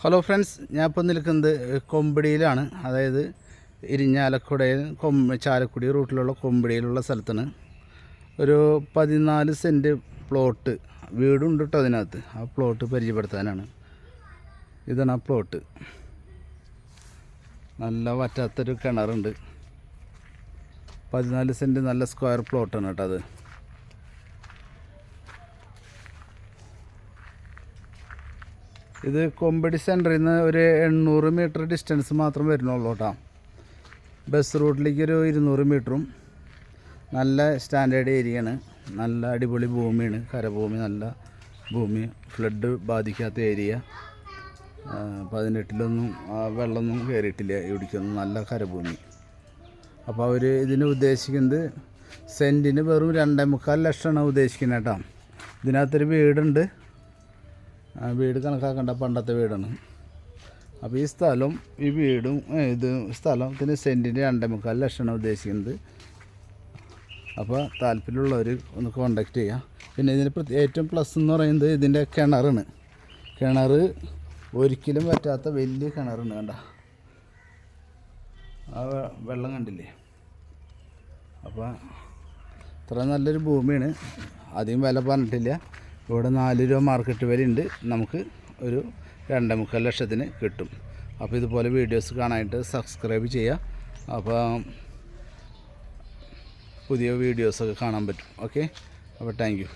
Hello friends ഞാൻ ഇപ്പോൾ നിൽക്കുന്നത് കൊമ്പടിയിലാണ്. അതായത് ഇരിഞ്ഞാലക്കുടയിൽ കൊം ചാലക്കുടി റൂട്ടിലുള്ള കൊമ്പടിയിലുള്ള സ്ഥലത്താണ്. ഒരു പതിനാല് സെന്റ് പ്ലോട്ട് വീടുണ്ട് കേട്ടോ അതിനകത്ത്. ആ പ്ലോട്ട് പരിചയപ്പെടുത്താനാണ്. ഇതാണ് ആ പ്ലോട്ട്. നല്ല വറ്റാത്തൊരു കിണറുണ്ട്. പതിനാല് സെന്റ് നല്ല സ്ക്വയർ പ്ലോട്ടാണ് കേട്ടോ അത്. ഇത് കൊമ്പടി സെന്ററിൽ നിന്ന് ഒരു എണ്ണൂറ് മീറ്റർ ഡിസ്റ്റൻസ് മാത്രം വരുന്നുള്ളൂ കേട്ടോ. ബസ് റൂട്ടിലേക്ക് ഒരു ഇരുന്നൂറ് മീറ്ററും നല്ല സ്റ്റാൻഡേർഡ് ഏരിയയാണ്. നല്ല അടിപൊളി ഭൂമിയാണ്. കരഭൂമി നല്ല ഭൂമി. ഫ്ലഡ് ബാധിക്കാത്ത ഏരിയ. പതിനെട്ടിലൊന്നും വെള്ളമൊന്നും കയറിയിട്ടില്ല ഇവിടേക്കൊന്നും നല്ല കരഭൂമി. അപ്പോൾ അവർ ഇതിന് ഉദ്ദേശിക്കുന്നത് സെന്റിന് വെറും രണ്ടേ മുക്കാൽ ലക്ഷമാണ് ഉദ്ദേശിക്കുന്നത് കേട്ടോ. ഇതിനകത്തൊരു വീടുണ്ട്. വീട് കണക്കാക്കേണ്ട പണ്ടത്തെ വീടാണ്. അപ്പോൾ ഈ സ്ഥലം ഈ വീടും ഇത് സ്ഥലത്തിന് സെന്റിന് രണ്ടേ മുക്കാൽ ലക്ഷമാണ് ഉദ്ദേശിക്കുന്നത്. അപ്പോൾ താല്പര്യമുള്ളവർ ഒന്ന് കോണ്ടാക്ട് ചെയ്യാം. പിന്നെ ഇതിന് ഏറ്റവും പ്ലസ് എന്ന് പറയുന്നത് ഇതിന്റെ കിണറാണ്. കിണർ ഒരിക്കലും പറ്റാത്ത വലിയ കിണറുണ്ട് കണ്ട. ആ വെള്ളം കണ്ടില്ലേ? അപ്പോൾ ഇത്ര നല്ലൊരു ഭൂമിയാണ്. അധികം വില പറഞ്ഞിട്ടില്ല. ഇവിടെ നാല് രൂപ മാർക്കറ്റ് വില ഉണ്ട്. നമുക്ക് ഒരു രണ്ടേ മുക്കാൽ ലക്ഷത്തിന് കിട്ടും. അപ്പോൾ ഇതുപോലെ വീഡിയോസ് കാണാനായിട്ട് സബ്സ്ക്രൈബ് ചെയ്യുക അപ്പോൾ പുതിയ വീഡിയോസൊക്കെ കാണാൻ പറ്റും. ഓക്കെ അപ്പോൾ താങ്ക്